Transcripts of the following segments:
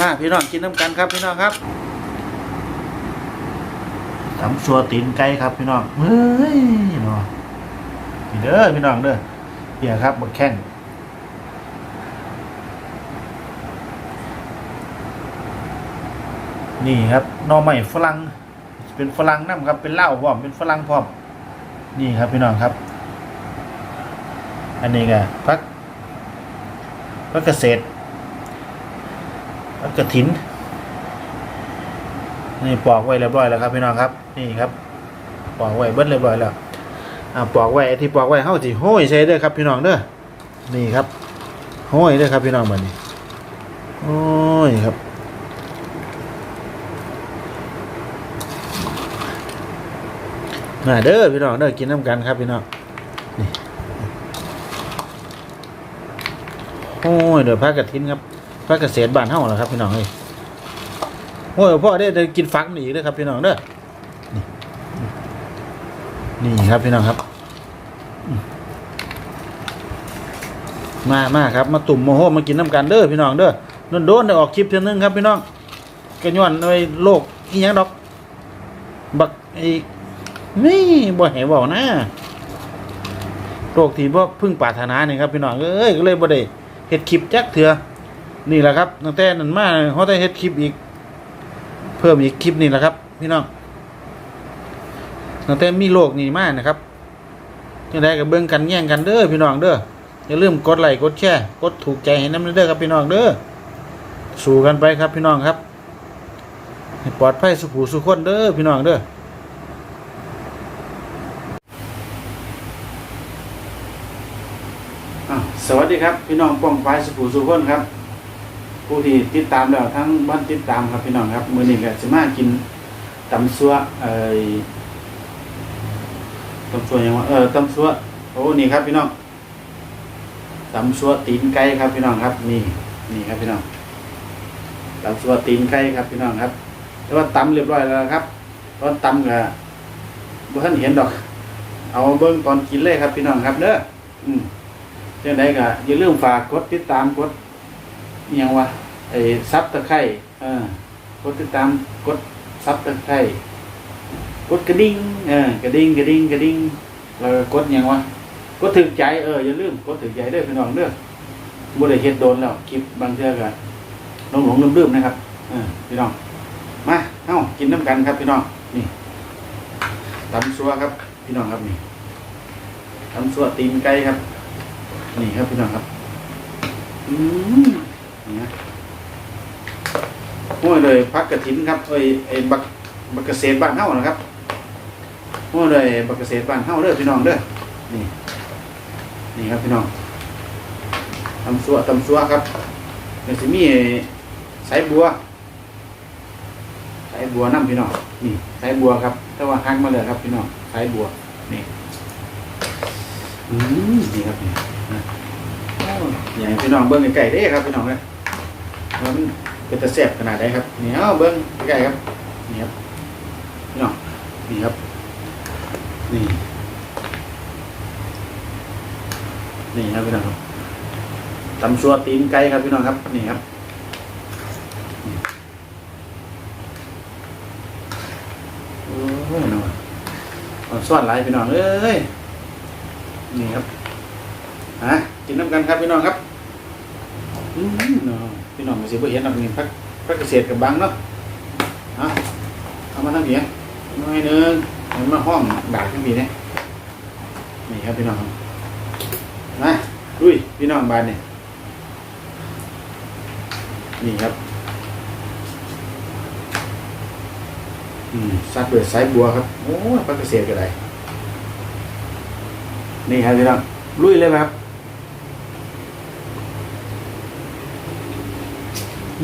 มาพี่น้องกินน้ำกันครับพี่น้องครับตำชัวตีนไก่ครับพี่น้องเฮ้ยเนาะนี่เด้อพี่น้องเด้อเฮียครับบักแข้งนี่ครับน่อใหม่ฝรั่งเป็นฝรั่งน้ำครับเป็นเหล้าพร้อมเป็นฝรั่งพร้อมนี่ครับพี่น้องครับ อันนี้ก็พักพักเกษตร กระถิน นี่ปอกไว้เรียบร้อยแล้วครับพี่น้องครับ นี่ครับ ปอกไว้เบิ้ลเรียบร้อยแล้วอ่าปอกไว้ที่ปอกไว้เฮาสิห้อยใส่เด้อครับ พี่น้องเด้อนี่ครับห้อยเด้อครับพี่น้องบัดนี้โอ้ยครับมาเด้อพี่น้องเด้อกินน้ำกันครับพี่น้องนี่โอ้ยเดี๋ยวพักกระถินครับ พักเกษตรบ้านเฮาเหรอครับพี่น้องเอ้ยโอ้ยพ่อได้ได้กินฟักมันอีกเด้อครับพี่น้องเด้อนี่ครับพี่น้องครับ มามาครับ มาตุ่มโมโหมากินน้ำกันเด้อพี่น้องเด้อโดนโดนได้ออกคลิปเท่านึงครับพี่น้องกระย้อนในโลกอีหยังดอก บักไอ้นี่บ่ให้เว้านะโรคที่บ่พึ่งปรารถนาเนี่ยครับพี่น้องเอ้ยก็เลยบ่ได้เฮ็ดคลิปจักเถื่อ นี่แหละครับตั้งแต่นั้นมาเฮาได้เฮ็ดคลิปอีก เพิ่มอีกคลิปนี่แหละครับ พี่น้องตั้งแต่มีโลกนี่มากนะครับยังได้กับเบิ้งกันแย่งกันเด้อพี่น้องเด้ออย่าลืมกดไลค์กดแชร์กดถูกใจให้น้ำเด้อครับพี่น้องเด้อสู้กันไปครับพี่น้องครับปลอดภัยสุขูสุขคนเด้อพี่น้องเด้อสวัสดีครับ พี่น้องป้องไฟสุขูสุขคนครับ ผู้ที่ติดตามแล้วทั้งบ้านติดตามครับพี่น้องครับมื้อนี้ก็สิมากินตำซัวเอ่ยตำซัวยังวะเออตำซัวโอ้นี่ครับพี่น้องตำซัวตีนไก่ครับพี่น้องครับ นี่นี่ครับพี่น้องตำซัวตีนไก่ครับพี่น้องครับ แต่ว่าตำเรียบร้อยแล้วครับตอนตำก็บ่ทันเห็นดอก เอาเบิ่งตอนกินเลยครับพี่น้องครับเด้ออืมเจังไดก็อย่าลืมฝากกดติดตามกด ยังวะไอ้ซับตะไคร่เออกดติดตามกดซับตะไคร่กดกระดิ่งเออกระดิ่งกระดิ่งกระดิ่งแล้วก็กดยังวะกดถึกใจเอออย่าลืมกดถึกใจด้อพี่น้องเด้อบ่ได้เฮ็ดโดนแล้วคลิปบางเทื่อก็หลงหลงลืมลืมๆนะครับเออพี่น้องมาเอ้ากินน้ำกันครับพี่น้องนี่ตำซัวครับ พี่น้องครับนี่ตำซัวตีนไก่ครับ นี่ครับพี่น้องครับ อืม นะห้วยเลยพักกระถินครับเอ้ยไอ้บักบักเกษตรบ้านเฮานะครับห้วยเลยบักเกษตรบ้านเฮาเด้อพี่น้องเด้อนี่ นี่ครับพี่น้องตำซัวตำซัวครับเดี๋ยวสิมีสายบัวสายบัวน้ำพี่น้องนี่สายบัวครับ แต่ว่าหักมาเลยครับพี่น้องสายบัวนี่อืมนี่ครับนี่นะอย่างพี่น้องเบิ้งไก่ได้ครับพี่น้องเลย ว่ามันเป็นตะแสบขนาดไหนครับนี่เอาเบิ้งไก่ครับนี่ครับพี่น้องนี่ครับ นี่ นี่ครับพี่น้องครับตำชัวตีนไก่ครับพี่น้องครับ นี่ครับโอ้ยน้องเอาซ่อนหลายพี่น้องเอ้ยนี่ครับฮะกินน้ำกันครับพี่น้องครับอืมนาะพี่ น้องมาสิบ่เห็นดอกนี่พักพักเกษตรกับบังเนาะฮะเอามาทำเหียน้อยนึงเอามาห้องดากทั้งปีเนี่ยนี่ครับพี่น้องมาดุยพี่น้องบานเนี่ยนี่ครับอืมซัดด้วยสายบัวครับโอ้ยพักเกษตรก็ได้นี่ครับพี่น้องลุยเลยไหมครับ อื้อหือ เย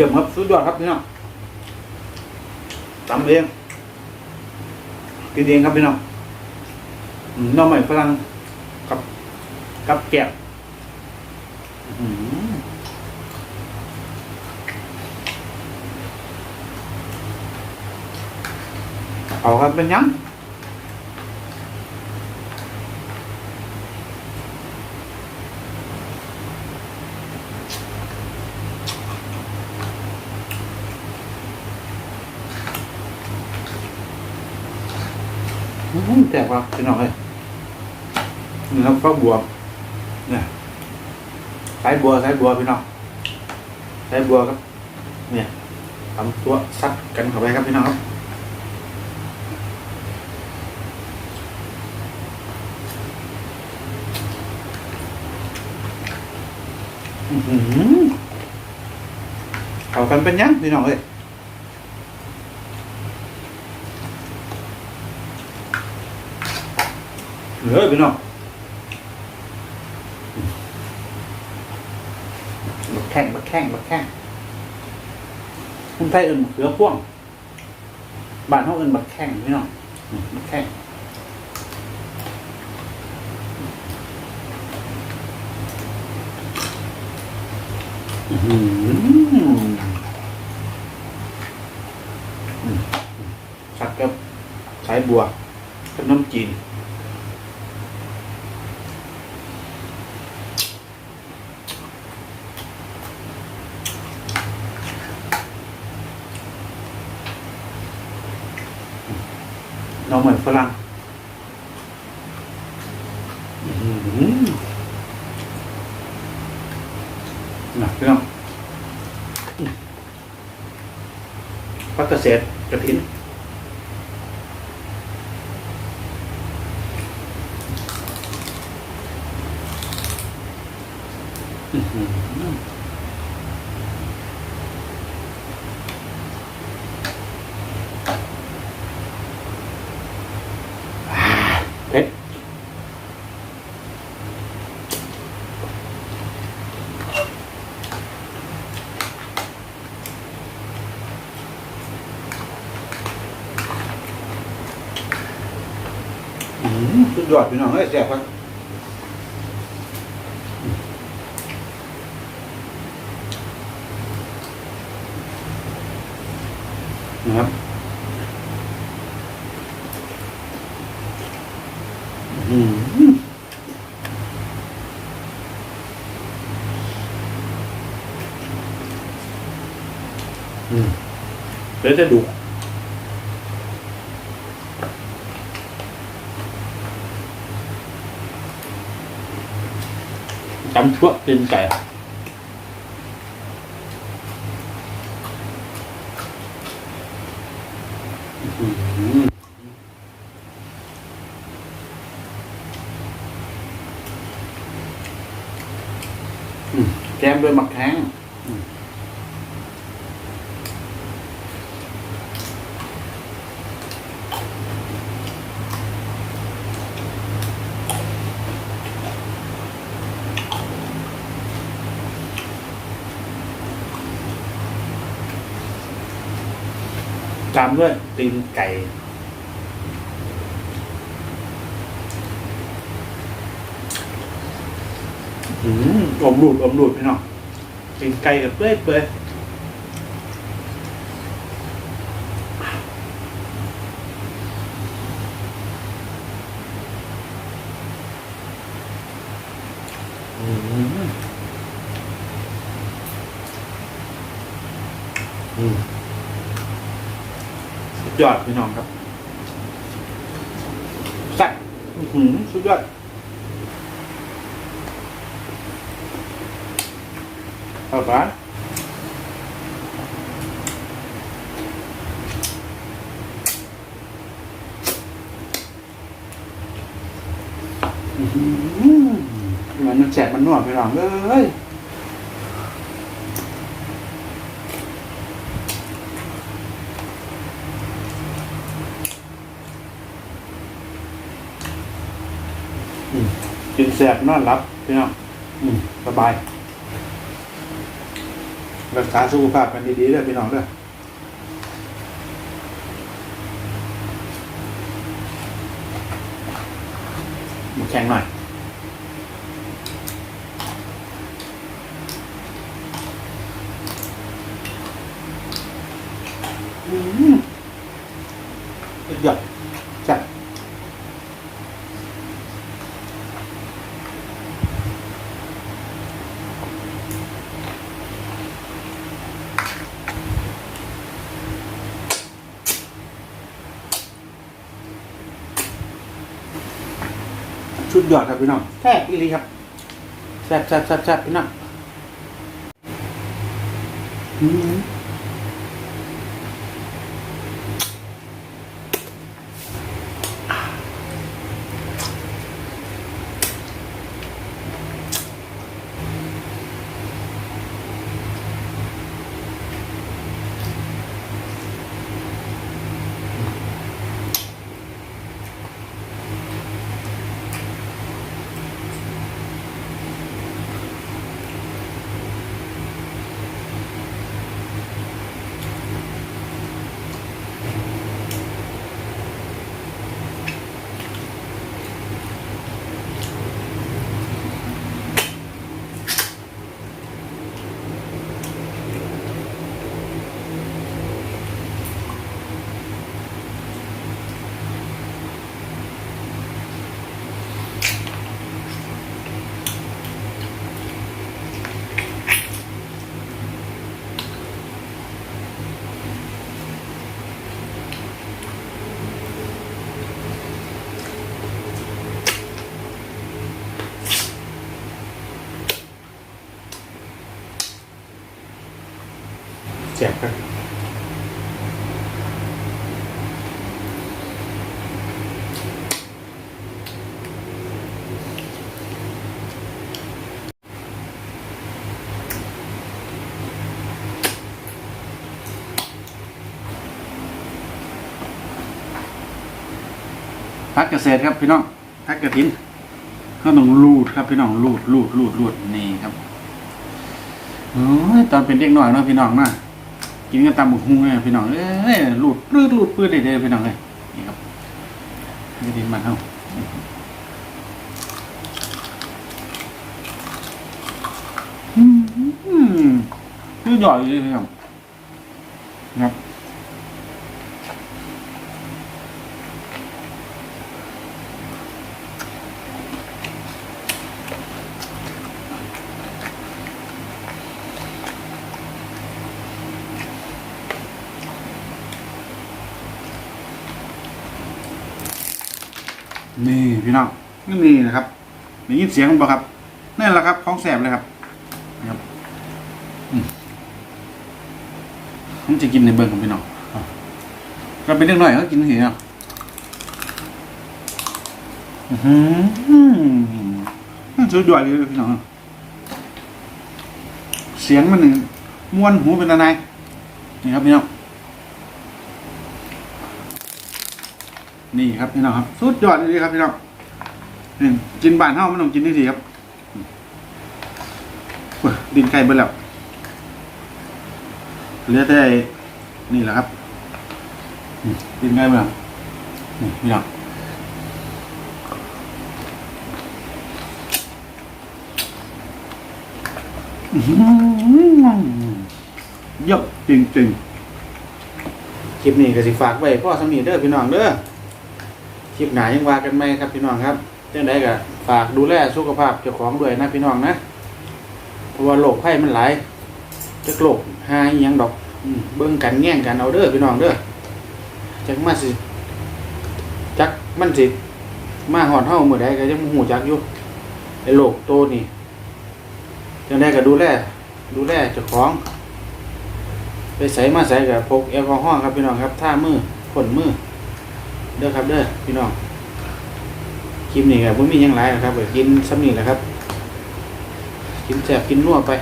ี่ยมครับสุดยอดครับพี่น้องตำเองกินเองครับพี่น้องน้องใหม่ฝรั่งกับกับแกบอื้อหือเอาครับเป็นยัง มแตกว่าพี่น้องเลยนี่ครับฟักบัวเนี่ยสายบัวสายบัวพี่น้องสายบัวครับเนี่ยทำตัวซัดกันเข้าไปครับพี่น้องครับอือหือเข้ากันเป็นยังพี่น้องเอ้ย เหลือพี่น้องบักแข้งบักแข้งบักแข้งคนไทยเอิ้นบักเขือพ่วงบ้านเขาเอิ้นบักแข้งพี่น้องอืมบักแข้งอื้อหืออืมสักกับสายบัวขนมจีน เราเหมือน ฝรั่งหือนะพี่น้องพักเกษตรกระถินอื้อหือเผ็ดอื้อหือ สุดยอดพี่น้องเอ้ยแซ่บครับนะครับอืมอืมเดี๋ยวจะดู จำชั่วเป็นไก่อื้อหืออืมแกมด้วยหมักแข้งอืม ตามด้วยตีนไก่ อืมอมรูดอมรูดพี่น้องตีนไก่กับเปื่อยเปื่อยอืม ยอดพี่น้องครับแซ่บหือสุดยอดเอาปะอืมันมันแฉะมันนวดไปหรองเอ้ยอืมกิน แสบนอนรับพี่น้องอืมสบาย รักษาสุขภาพกันดีๆเด้อพี่น้องเด้อมาแข่งหน่อย อืมสุดยอดจัด ดยอดครับพี่น้องแซ่บอีหลีครับแซ่บแซ่บแซ่บแซ่บพี่น้องอืม แซ่บครับพักเกษตรครับพี่น้องพักกระถินก็ต้องรูดครับพี่น้องรูดรูดรูดรูดนี่ครับโอ้ยตอนเป็นเด็กน้อยเนาะพี่น้องนะ กินกันตามบุกฮุ้งเลยพี่น้องเอ้ยรูดรูดหลุดปื้ดเด้เลยพี่น้องเลยนี่ครับไม่ดินมันเท่าอืมอืมคือย่อยเลยครับครับ นี่พี่ นี่นะครับได้ยินเสียงบ่ครับนั่นแหละครับของแสบเลยครับนะครับผมจะกินในเบิร์ของพี่น้องก็เป็นเรื่องหน่อยก็กินเหี่ยวอือหือสุดยอดเลยพี่น้องเสียงมันหนึ่งม้วนหูเป็นอะไรนี่ครับพี่น้องนี่ครับพี่น้องครับ สุดยอดเลยครับพี่น้อง นี่กินบานเท่ามันต้องกินนี่สิครับดินไก่เบิดแล้วเหลือแต่นี่แหละครับดินไก่เบิดแล้วนี่พี่น้องอื้อหือเยอะจริงๆ คลิปนี้ก็สิฝากไว้พ่อสมีเด้อพี่น้องเด้อ คลิปไหนยังว่ากันไหมครับพี่น้องครับ จ้าไหนก็ฝากดูแลสุขภาพเจ้าของด้วยนะพี่น้องนะเพราะว่าโรคไข้มันหลายจะโรคหาอิหยังดอกเบิ่งกันแง่งกันเอาเด้อพี่น้องเด้อจักมาสิจักมันสิมาหอดเฮาเมื่อใดก็ยังบ่ฮู้จักอยู่ไอ้โรคโตนี่จังไดก็ดูแลดูแลเจ้าของ ไปใส่มาใส่กับพกแอลกอฮอล์ครับพี่น้องครับท่ามือพ่นมือเด้อครับเด้อพี่น้อง คลิปนี้ก็บ่มีหยังหลายหรอกครับก็กินซ้ำนี่แหละครับ กินแซ่บกินนัวไป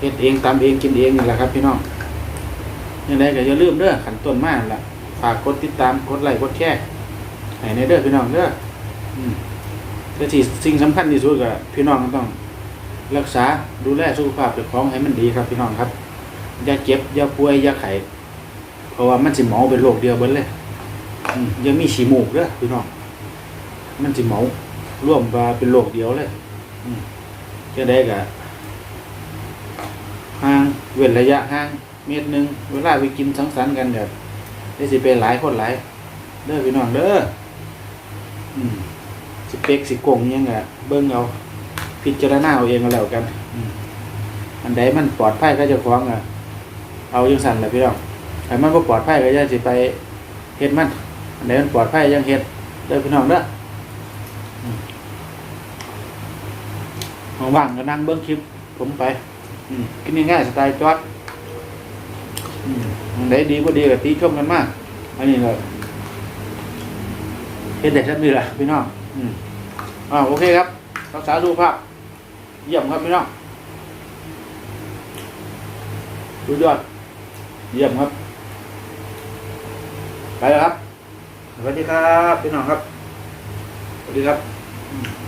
เฮ็ดเองตำเองกินเองนี่แหละครับพี่น้องยังไงก็อย่าลืมเด้อขันต้นมานั่นล่ะฝากกดติดตามกดไลค์กดแชร์ให้ในเด้อพี่น้องเด้อแต่ที่สิ่งสำคัญที่สุดก็พี่น้องต้อง รักษาดูแลสุขภาพเจ้าของให้มันดีครับพี่น้องครับอย่าเจ็บอย่าป่วยอย่าไข้เพราะว่ามันสิหมาเป็นโรคเดียวเบิดเลยยังมีฉีมูกเด้อพี่น้อง มันสิเหมาร่วมว่าเป็นโรคเดียวเลยอืมจะได้กะห่างเว้นระยะห่างเมตรหนึ่งเวลาไปกินสังสรรค์กันแบบได้สิเป็นหลายคนหลายเด้อพี่น้องเด้ออืมสิเปกสิโกงอิหยังกะเบิ่งเอาพิจารณาเอาเองก็แล้วกันอืมอันใดมันปลอดภัยก็เจะฟ้าของอะเอายังสั่นแหละพี่น้องไอ้มันก็ปลอดภัยก็อย่าสิไปเฮ็ดมันอันไหนมันปลอดภัยยังเฮ็ดเด้อพี่น้องเด้อ ว่างๆก็นั่งเบิ้งคลิป ผมไป อืมกินง่ายๆสไตล์จอดไหนดีก็ดีกับตีชมกันมาก อันนี้ก็เห็นแต่ชั้นนี่แหละพี่น้องอืมอ่าโอเคครับรักษาสุขภาพเยี่ยมครับพี่น้องดูยอด เยี่ยมครับ ไปแล้วครับ สวัสดีครับ พี่น้องครับ สวัสดีครับ